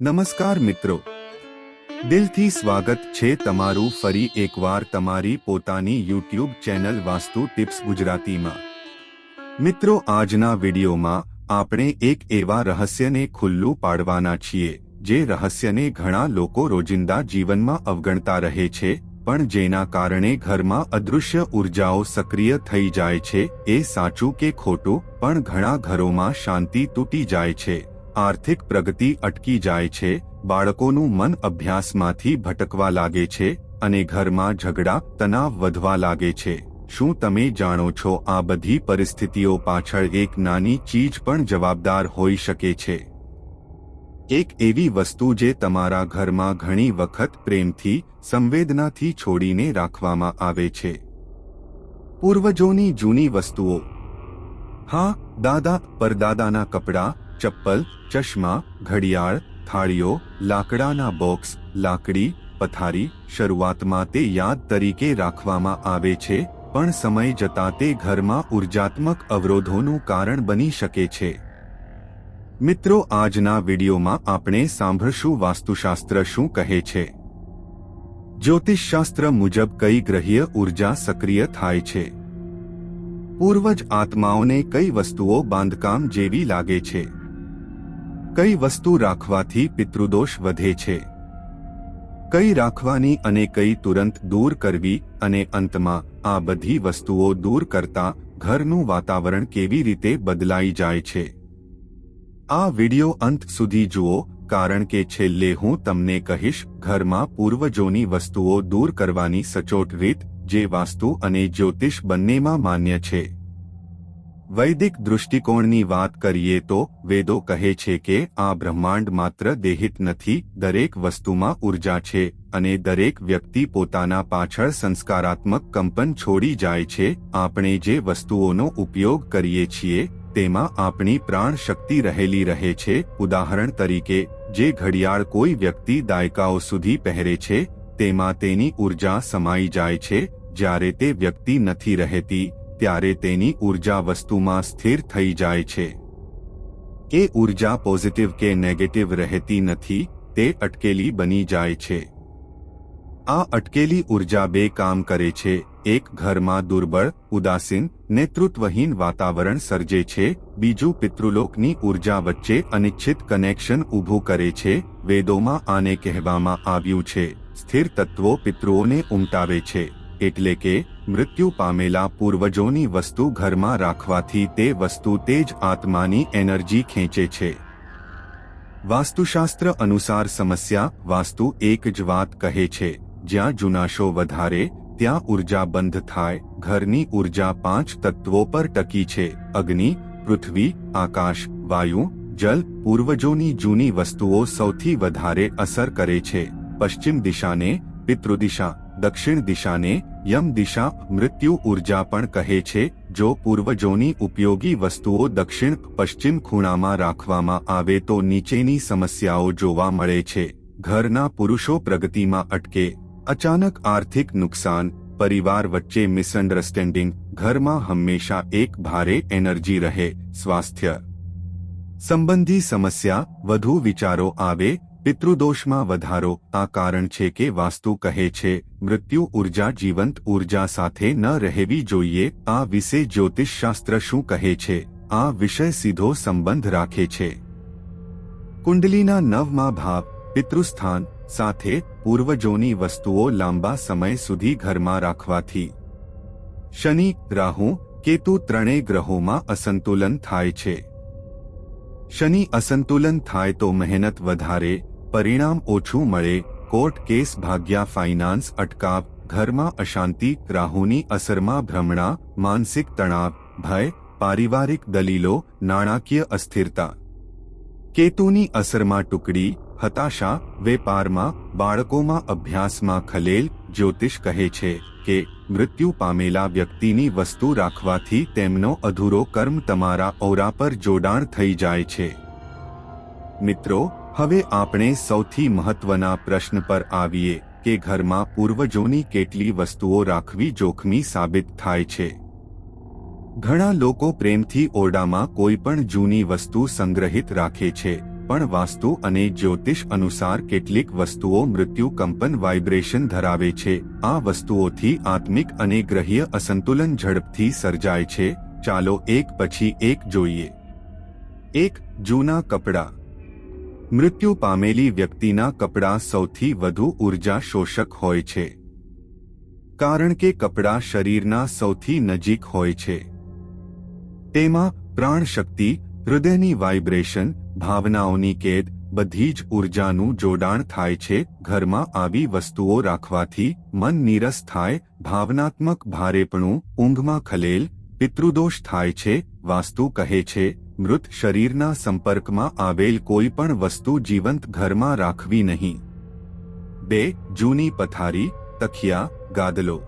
નમસ્કાર મિત્રો. દિલથી સ્વાગત છે તમારું ફરી એકવાર તમારી પોતાની યુટ્યુબ ચેનલ વાસ્તુ ટિપ્સ ગુજરાતીમાં. મિત્રો, આજના વિડીયોમાં આપણે એક એવા રહસ્યને ખુલ્લું પાડવાના છીએ, જે રહસ્યને ઘણા લોકો રોજિંદા જીવનમાં અવગણતા રહે છે, પણ જેના કારણે ઘરમાં અદૃશ્ય ઉર્જાઓ સક્રિય થઈ જાય છે, એ સાચું કે ખોટું, પણ ઘણા ઘરોમાં શાંતિ તૂટી જાય છે. આર્થિક પ્રગતિ અટકી જાય છે, બાળકોનું મન અભ્યાસમાંથી ભટકવા લાગે છે અને ઘરમાં ઝઘડા, તણાવ વધવા લાગે છે. શું તમે જાણો છો આ બધી પરિસ્થિતિઓ પાછળ એક નાની ચીજ પણ જવાબદાર હોઈ શકે છે? એક એવી વસ્તુ જે તમારા ઘરમાં ઘણી વખત પ્રેમથી, સંવેદનાથી છોડીને રાખવામાં આવે છે. પૂર્વજોની જૂની વસ્તુઓ. હા, દાદા, પરદાદાના કપડાં ચપ્પલ, ચશ્મા, ઘડિયાળ, થાળીઓ, લાકડાના બોક્સ, લાકડી, પથારી, શરૂઆતમાં તે યાદ તરીકે રાખવામાં આવે છે, પણ સમય જતાં તે ઘરમાં ઉર્જાત્મક અવરોધોનું કારણ બની શકે છે. મિત્રો, આજના વિડીયોમાં આપણે સાંભળશું વાસ્તુશાસ્ત્ર શું કહે છે. જ્યોતિષશાસ્ત્ર મુજબ કઈ ગ્રહીય ઊર્જા સક્રિય થાય છે? પૂર્વજ આત્માઓને કઈ વસ્તુઓ બાંધકામ જેવી લાગે છે? કઈ વસ્તુ રાખવાથી પિતૃદોષ વધે છે? કઈ રાખવાની અને કઈ તુરંત દૂર કરવી અને અંતમાં આ બધી વસ્તુઓ દૂર કરતા ઘરનું વાતાવરણ કેવી રીતે બદલાઈ જાય છે? આ વિડિયો અંત સુધી જુઓ, કારણ કે છેલ્લે હું તમને કહીશ, ઘરમાં પૂર્વજોની વસ્તુઓ દૂર કરવાની સચોટ રીત, જે વાસ્તુ અને જ્યોતિષ બંનેમાં માન્ય છે. વૈદિક દૃષ્ટિકોણની વાત કરીએ તો વેદો કહે છે કે આ બ્રહ્માંડ માત્ર દેહિત નથી, દરેક વસ્તુમાં ઊર્જા છે અને દરેક વ્યક્તિ પોતાના પાછળ સંસ્કારાત્મક કંપન છોડી જાય છે. આપણે જે વસ્તુઓનો ઉપયોગ કરીએ છીએ, તેમાં આપણી પ્રાણ શક્તિ રહેલી રહે છે. ઉદાહરણ તરીકે, જે ઘડિયાળ કોઈ વ્યક્તિ દાયકાઓ સુધી પહેરે છે, તેમાં તેની ઊર્જા સમાઈ જાય છે. જ્યારે તે વ્યક્તિ નથી રહેતી ત્યારે તેની ઊર્જા વસ્તુમાં સ્થિર થઈ જાય છે. એ ઊર્જા પોઝિટિવ કે નેગેટિવ રહેતી નથી, તે અટકેલી બની જાય છે. આ અટકેલી ઊર્જા બે કામ કરે છે, એક ઘરમાં દુર્બળ, ઉદાસીન, નેતૃત્વહીન વાતાવરણ સર્જે છે, બીજું પિતૃલોકની ઊર્જા વચ્ચે અનિચ્છિત કનેક્શન ઊભું કરે છે, વેદોમાં આને કહેવામાં આવ્યું છે, સ્થિર તત્વો પિતૃઓને ઉમટાવે છે, એટલે કે મૃત્યુ પામેલા પૂર્વજોની વસ્તુ ઘરમાં રાખવાથી તે વસ્તુ તે જ આત્માની એનર્જી ખેંચે છે. વાસ્તુશાસ્ત્ર અનુસાર સમસ્યા, વાસ્તુ એક જ વાત કહે છે, જ્યાં જુનાશો વધારે, ત્યાં ઊર્જા બંધ થાય, ઘરની ઊર્જા પાંચ તત્વો પર ટકી છે, અગ્નિ, પૃથ્વી, આકાશ, વાયુ, જલ, પૂર્વજોની જૂની વસ્તુઓ સૌથી વધારે અસર કરે છે, પશ્ચિમ દિશાને પિતૃદિશા દક્ષિણ દિશાને યમ દિશા મૃત્યુ ઊર્જા પણ કહે છે, જો પૂર્વજોની ઉપયોગી વસ્તુઓ દક્ષિણ પશ્ચિમ ખૂણામાં રાખવામાં આવે તો નીચેની સમસ્યાઓ જોવા મળે છે. ઘરના પુરુષો પ્રગતિમાં અટકે. અચાનક આર્થિક નુકસાન, પરિવાર વચ્ચે મિસઅન્ડરસ્ટેન્ડિંગ, ઘરમાં હંમેશા એક ભારે એનર્જી રહે, સ્વાસ્થ્ય સંબંધી સમસ્યા, વધુ વિચારો આવે પિતૃદોષમાં વધારો, આ કારણ છે કે વાસ્તુ કહે છે, મૃત્યુ ઊર્જા જીવંત ઊર્જા સાથે ન રહેવી જોઈએ, આ વિશે જ્યોતિષશાસ્ત્ર શું કહે છે, આ વિષય સીધો સંબંધ રાખે છે. કુંડલીના નવમાં ભાવ, પિતૃસ્થાન, સાથે પૂર્વજોની વસ્તુઓ લાંબા સમય સુધી ઘરમાં રાખવાથી. શનિ, રાહુ, કેતુ ત્રણેય ગ્રહોમાં અસંતુલન થાય છે. શનિ અસંતુલન થાય તો મહેનત વધારે પરિણામ ઓછું મળે, કોર્ટ કેસ ભાગ્યા ફાઇનાન્સ અટકાવ, ઘરમાં અશાંતિ રાહુની અસરમાં ભ્રમણા, માનસિક તણાવ, ભય, પારિવારિક દલીલો, નાણાકીય અસ્થિરતા. કેતુની અસરમાં ટુકડી, હતાશા, વેપારમાં, બાળકોમાં અભ્યાસમાં ખલેલ, જ્યોતિષ કહે છે કે, મૃત્યુ પામેલા વ્યક્તિની વસ્તુ રાખવાથી તેમનો અધૂરો કર્મ તમારા ઓરા પર જોડાણ થઈ જાય છે. મિત્રો હવે આપણે સૌથી મહત્વના પ્રશ્ન પર આવીએ કે ઘરમાં પૂર્વજોની કેટલી વસ્તુઓ રાખવી જોખમી સાબિત થાય છે. ઘણા લોકો પ્રેમથી ઓરડામાં કોઈ પણ જૂની વસ્તુ સંગ્રહિત રાખે છે, પણ વાસ્તુ અને જ્યોતિષ અનુસાર કેટલીક વસ્તુઓ મૃત્યુ કંપન વાઇબ્રેશન ધરાવે છે. આ વસ્તુઓથી આત્મિક અને ગ્રહ્ય અસંતુલન ઝડપથી સર્જાય છે. ચાલો એક પછી એક જોઈએ. એક, જૂના કપડાં. મૃત્યુ પામેલી વ્યક્તિના કપડાં સૌથી વધુ ઊર્જા શોષક હોય છે. કારણ કે કપડાં શરીરના સૌથી નજીક હોય છે. તેમાં પ્રાણશક્તિ, હૃદયની વાઇબ્રેશન, ભાવનાઓની કેદ, બધી જ ઉર્જાનું જોડાણ થાય છે. ઘરમાં આવી વસ્તુઓ રાખવાથી મન નીરસ થાય, ભાવનાત્મક ભારેપણું, ઊંઘમાં ખલેલ, પિતૃદોષ થાય છે, વાસ્તુ કહે છે. મૃત શરીરના સંપર્કમાં આવેલ કોઈ પણ વસ્તુ જીવંત ઘરમાં રાખવી નહીં. બે, જૂની પથારી તખિયા ગાદલો.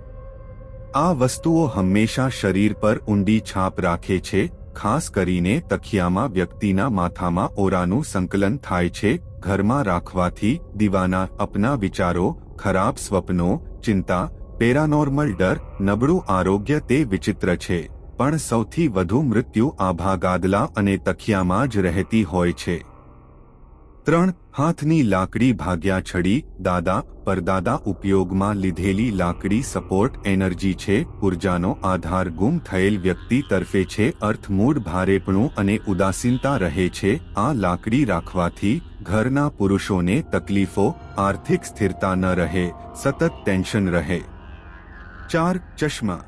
આ વસ્તુઓ હંમેશા શરીર પર ઊંડી છાપ રાખે છે, ખાસ કરીને તખિયામાં વ્યક્તિના માથામાં ઓરાનું સંકલન થાય છે, ઘરમાં રાખવાથી દીવાના અપના વિચારો, ખરાબ સ્વપ્નો, ચિંતા, પેરાનોર્મલ ડર, નબળું આરોગ્ય તે વિચિત્ર છે. પણ સૌથી વધુ મૃત્યુ આભા ગાદલા અને તખિયામાં જ રહેતી હોય છે. ત્રણ, હાથની લાકડી ભાગ્યા છડી, દાદા, પરદાદા ઉપયોગમાં લીધેલી લાકડી સપોર્ટ એનર્જી છે, ઉર્જાનો આધાર ગુમ થયેલ વ્યક્તિ તરફે છે અર્થ મૂળ ભારેપણું અને ઉદાસીનતા રહે છે, આ લાકડી રાખવાથી ઘરના પુરુષોને તકલીફો, આર્થિક સ્થિરતા ન રહે, સતત ટેન્શન રહે. ચાર, ચશ્મા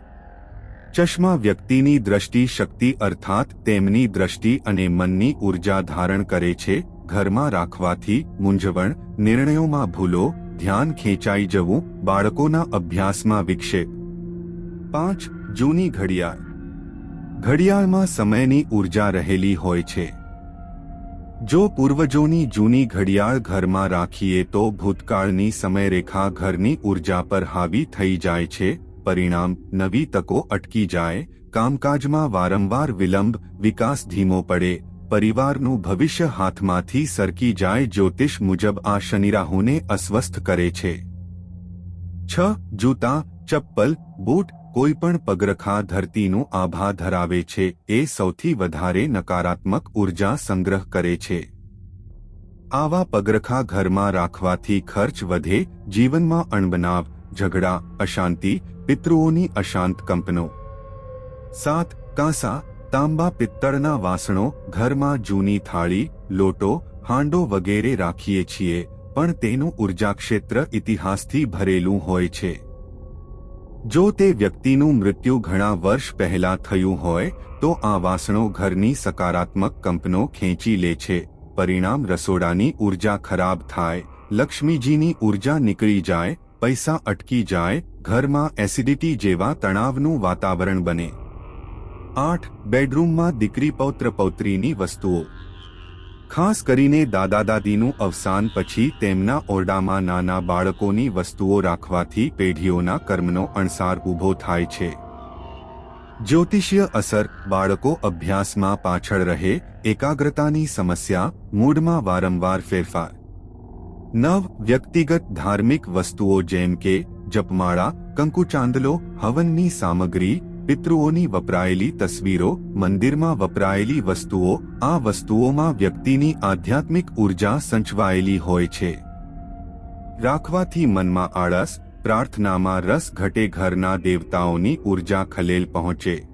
ચશ્મા વ્યક્તિની દ્રષ્ટિ શક્તિ અર્થાત તેમની દ્રષ્ટિ અને મનની ઊર્જા ધારણ કરે છે, ઘરમાં રાખવાથી મૂંઝવણ, નિર્ણયોમાં ભૂલો, ધ્યાન ખેંચાઈ જવું, બાળકોના અભ્યાસમાં વિક્ષેપ. પાંચ, જૂની ઘડિયાળ. ઘડિયાળમાં સમયની ઊર્જા રહેલી હોય છે. જો પૂર્વજોની જૂની ઘડિયાળ ઘરમાં રાખીએ તો ભૂતકાળની સમયરેખા ઘરની ઊર્જા પર હાવી થઈ જાય છે પરિણામ નવી તકો અટકી જાય, કામકાજમાં વારંવાર વિલંબ, વિકાસ ધીમો પડે, પરિવારનું ભવિષ્ય હાથમાંથી સરકી જાય જ્યોતિષ મુજબ આ શનિરાહુને અસ્વસ્થ કરે છે. છ. જૂતા, ચપ્પલ, બૂટ કોઈ પણ પગરખા ધરતીનું આભા ધરાવે છે, એ સૌથી વધારે નકારાત્મક ઊર્જા સંગ્રહ કરે છે. આવા પગરખા ઘરમાં રાખવાથી ખર્ચ વધે, જીવનમાં અણબનાવ ઝઘડા, અશાંતિ, પિતૃઓની અશાંત કંપનો. સાત, કાંસા, તાંબા પિત્તળના વાસણો, ઘરમાં જૂની થાળી, લોટો, હાંડો વગેરે રાખીએ છીએ, પણ તેનું ઊર્જા ક્ષેત્ર ઇતિહાસથી ભરેલું હોય છે. જો તે વ્યક્તિનું મૃત્યુ ઘણા વર્ષ પહેલા થયું હોય, તો આ વાસણો ઘરની સકારાત્મક કંપનો ખેંચી લે છે. પરિણામ રસોડાની ઊર્જા ખરાબ થાય, લક્ષ્મીજીની ઊર્જા નીકળી જાય પૈસા અટકી જાય, ઘરમાં એસિડિટી જેવા તણાવનું વાતાવરણ બને. આઠ, બેડરૂમમાં દીકરી પૌત્ર પૌત્રીની વસ્તુઓ. ખાસ કરીને દાદા દાદીનું અવસાન પછી તેમના ઓરડામાં નાના બાળકોની વસ્તુઓ રાખવાથી પેઢીઓના કર્મનો અણસાર ઊભો થાય છે. જ્યોતિષીય અસર, બાળકો અભ્યાસમાં પાછળ રહે, એકાગ્રતાની સમસ્યા, મૂડમાં વારંવાર ફેરફાર. નવ વ્યક્તિગત ધાર્મિક વસ્તુઓ જેમ કે જપમાળા, કંકુચાંદલો, હવનની સામગ્રી, પિતૃઓની વપરાયેલી તસવીરો, મંદિરમાં વપરાયેલી વસ્તુઓ, આ વસ્તુઓમાં વ્યક્તિની આધ્યાત્મિક ઊર્જા સંચવાયેલી હોય છે. રાખવાથી મનમાં આળસ, પ્રાર્થનામાં રસ ઘટે ઘરના દેવતાઓની ઊર્જા ખલેલ પહોંચે.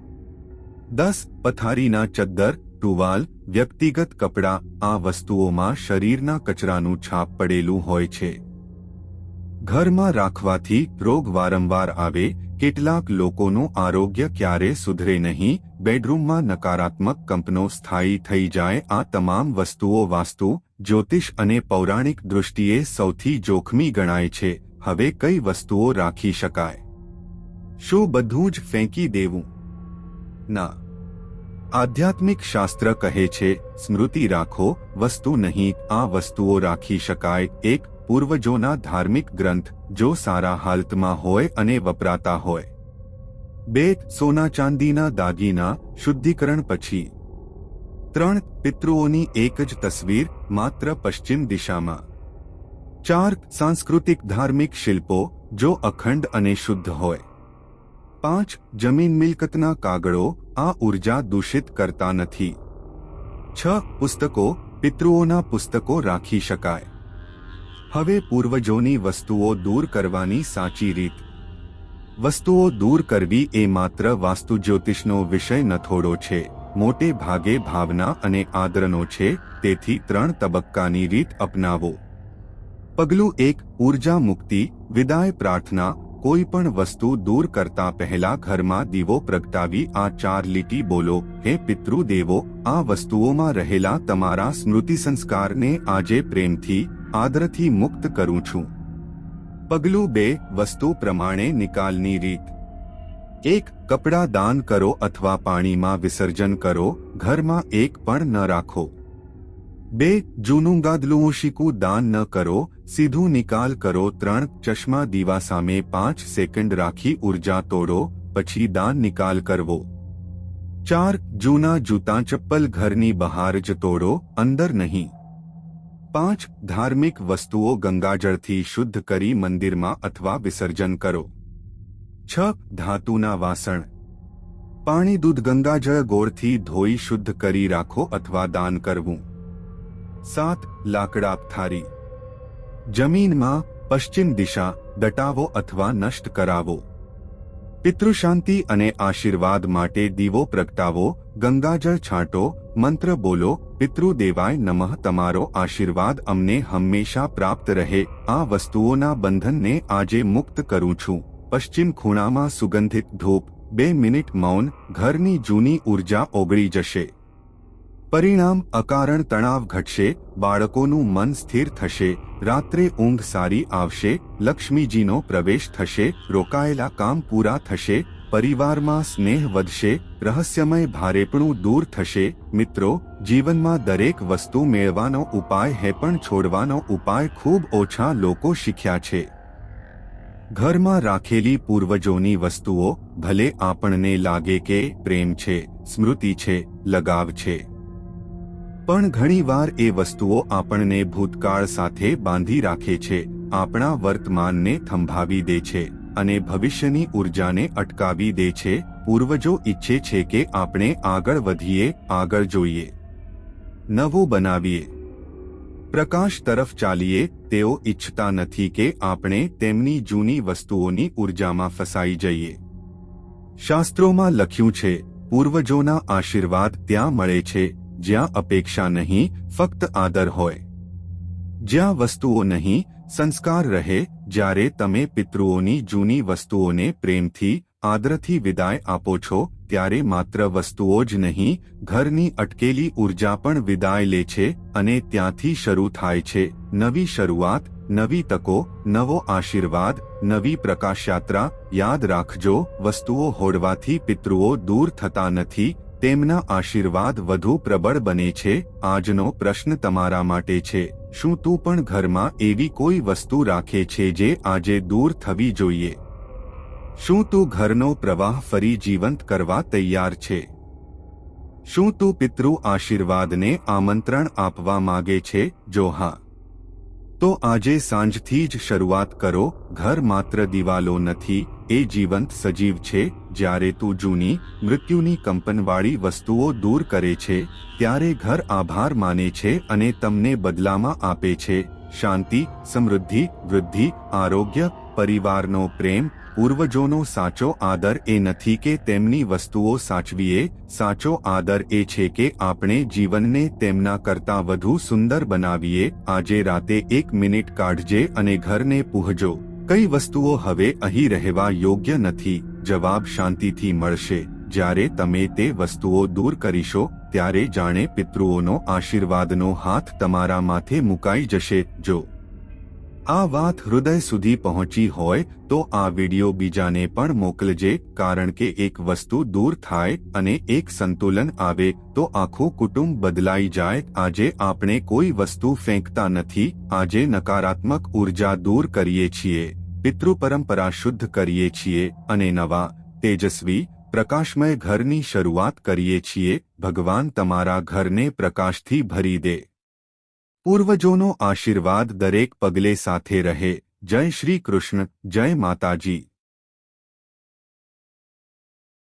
દસ પથારીના ચદ્દર ટુવાલ વ્યક્તિગત કપડાં, આ વસ્તુઓમાં શરીરના કચરાનું છાપ પડેલું હોય છે. ઘરમાં રાખવાથી રોગ વારંવાર આવે, કેટલાક લોકોનું આરોગ્ય ક્યારે સુધરે નહીં, બેડરૂમમાં નકારાત્મક કંપનો સ્થાયી થઈ જાય, આ તમામ વસ્તુઓ વાસ્તુ, જ્યોતિષ અને પૌરાણિક દૃષ્ટિએ સૌથી જોખમી ગણાય છે, હવે કઈ વસ્તુઓ રાખી શકાય? શું બધું જ ફેંકી દેવું? ના. આધ્યાત્મિક શાસ્ત્ર કહે છે, સ્મૃતિ રાખો, વસ્તુ નહીં, આ વસ્તુઓ રાખી શકાય. એક, પૂર્વજોના ધાર્મિક ગ્રંથ, જો સારા હાલતમાં હોય અને વપરાતા હોય. બે, સોના ચાંદીના દાગીના, શુદ્ધિકરણ પછી. ત્રણ, પિતૃઓની એક જ તસવીર, માત્ર પશ્ચિમ દિશામાં. ચાર, સાંસ્કૃતિક ધાર્મિક શિલ્પો, જો અખંડ અને શુદ્ધ હોય. પાંચ જમીન મિલકતના કાગળો આ ઊર્જા દૂષિત કરતા નથી. છ પુસ્તકો પિતૃઓના પુસ્તકો રાખી શકાય. હવે પૂર્વજોની વસ્તુઓ દૂર કરવાની સાચી રીત. વસ્તુઓ દૂર કરવી એ માત્ર વાસ્તુ જ્યોતિષનો વિષય નથોડો છે. મોટે ભાગે ભાવના અને આદરનો છે, તેથી ત્રણ તબક્કાની રીત અપનાવો. પગલું એક, ઊર્જા મુક્તિ, વિદાય પ્રાર્થના કોઈ પણ વસ્તુ દૂર કરતા પહેલા ઘરમાં દીવો પ્રગટાવી, આ ચાર લીટી બોલો, હે પિતૃદેવો, આ વસ્તુઓમાં રહેલા તમારા સ્મૃતિ સંસ્કારને આજે પ્રેમથી, આદરથી મુક્ત કરું છું. પગલું બે, વસ્તુ પ્રમાણે નિકાલની રીત. એક, કપડાં દાન કરો અથવા પાણીમાં વિસર્જન કરો, ઘરમાં એક પણ ન રાખો. બે, જૂનું ગાદલું શીકું દાન ન કરો, સીધું નિકાલ કરો, ત્રણ, ચશ્મા દીવા સામે પાંચ સેકન્ડ રાખી ઊર્જા તોડો, પછી દાન નિકાલ કરવો. ચાર, જૂના જૂતા ચપ્પલ ઘરની બહાર જ તોડો, અંદર નહીં. પાંચ, ધાર્મિક વસ્તુઓ ગંગાજળથી શુદ્ધ કરી મંદિરમાં અથવા વિસર્જન કરો. છ, ધાતુના વાસણ. પાણી દૂધ ગંગાજળ ગોળથી ધોઈ શુદ્ધ કરી રાખો અથવા દાન કરવું. સાત લાકડા થારી. જમીનમાં પશ્ચિમ દિશા દટાવો અથવા નષ્ટ કરાવો. પિતૃશાંતિ અને આશીર્વાદ માટે દીવો પ્રગટાવો, ગંગાજળ છાંટો, મંત્ર બોલો, પિતૃદેવાય નમઃ, તમારો આશીર્વાદ અમને હંમેશા પ્રાપ્ત રહે. આ વસ્તુઓના બંધનને આજે મુક્ત કરું છું. પશ્ચિમ ખૂણામાં સુગંધિત ધૂપ, બે મિનિટ મૌન, ઘરની જૂની ઊર્જા ઓગળી જશે. પરિણામ અકારણ તણાવ ઘટશે, બાળકોનું મન સ્થિર થશે, રાત્રે ઊંઘ સારી આવશે, લક્ષ્મીજીનો પ્રવેશ થશે, રોકાયેલા કામ પૂરા થશે, પરિવારમાં સ્નેહ વધશે, રહસ્યમય ભારેપણું દૂર થશે, મિત્રો, જીવનમાં દરેક વસ્તુ મેળવાનો ઉપાય હે પણ છોડવાનો ઉપાય ખૂબ ઓછા લોકો શીખ્યા છે. ઘરમાં રાખેલી પૂર્વજોની વસ્તુઓ ભલે આપણને લાગે કે પ્રેમ છે, સ્મૃતિ છે, લગાવ છે. પણ ઘણીવાર એ વસ્તુઓ આપણને ભૂતકાળ સાથે બાંધી રાખે છે, આપણા વર્તમાનને થંભાવી દે છે અને ભવિષ્યની ઉર્જાને અટકાવી દે છે, પૂર્વજો ઈચ્છે છે કે આપણે આગળ વધીએ, આગળ જોઈએ. નવું બનાવીએ. પ્રકાશ તરફ ચાલીએ, તેઓ ઈચ્છતા નથી કે આપણે તેમની જૂની વસ્તુઓની ઉર્જામાં ફસાઈ જઈએ. શાસ્ત્રોમાં લખ્યું છે, પૂર્વજોના આશીર્વાદ ત્યાં મળે છે જ્યાં અપેક્ષા નહીં, ફક્ત આદર હોય. જ્યાં વસ્તુઓ નહીં, સંસ્કાર રહે, જ્યારે તમે પિતૃઓની જૂની વસ્તુઓને પ્રેમથી, આદરથી વિદાય આપો છો, ત્યારે માત્ર વસ્તુઓ જ નહીં, ઘરની અટકેલી ઊર્જા પણ વિદાય લે છે, અને ત્યાંથી શરૂ થાય છે, નવી શરૂઆત, નવી તકો, નવો આશીર્વાદ, નવી પ્રકાશયાત્રા, યાદ રાખજો, વસ્તુઓ હોડવાથી પિતૃઓ દૂર થતા નથી તેમના આશીર્વાદ વધુ પ્રબળ બને છે. આજનો પ્રશ્ન તમારા માટે છે. શું તું પણ ઘરમાં એવી કોઈ વસ્તુ રાખે છે જે આજે દૂર થવી જોઈએ? શું તું ઘરનો પ્રવાહ ફરી જીવંત કરવા તૈયાર છે? શું તું પિતૃ આશીર્વાદને આમંત્રણ આપવા માગે છે? જો હા, તો આજે સાંજથી જ શરૂઆત કરો. ઘર માત્ર દિવાલો નથી, એ જીવંત સજીવ છે. જ્યારે તું જૂની મૃત્યુની કંપનવાળી વસ્તુઓ દૂર કરે છે, ત્યારે ઘર આભાર માને છે અને તમને બદલામાં આપે છે. શાંતિ, સમૃદ્ધિ, વૃદ્ધિ, આરોગ્ય, પરિવારનો પ્રેમ, પૂર્વજોનો સાચો આદર એ નથી કે તેમની વસ્તુઓ સાચવીએ. સાચો આદર એ છે કે આપણે જીવનને તેમના કરતાં વધુ સુંદર બનાવીએ. આજે રાતે એક મિનિટ કાઢજે અને ઘરને પૂહજો. કઈ વસ્તુઓ હવે અહીં રહેવા યોગ્ય નથી? જવાબ શાંતિથી મળશે. જ્યારે તમે તે વસ્તુઓ દૂર કરીશો, ત્યારે જાણે પિતૃઓનો આશીર્વાદનો હાથ તમારા માથે મુકાઈ જશે. જો આ વાત હૃદય સુધી પહોંચી હોય, તો આ વિડિયો બીજાને પણ મોકલજે, કારણ કે એક વસ્તુ દૂર થાય અને એક સંતુલન આવે, તો આખું કુટુંબ બદલાઈ જાય. આજે આપણે કોઈ વસ્તુ ફેંકતા નથી, આજે નકારાત્મક ઊર્જા દૂર કરીએ છીએ. પિતૃ પરંપરા શુદ્ધ કરીએ છીએ અને નવા, તેજસ્વી, પ્રકાશમય ઘરની શરૂઆત કરીએ છીએ, ભગવાન તમારા ઘરને પ્રકાશથી ભરી દે. પૂર્વજોનો આશીર્વાદ દરેક પગલે સાથે રહે. જય શ્રી કૃષ્ણ, જય માતાજી.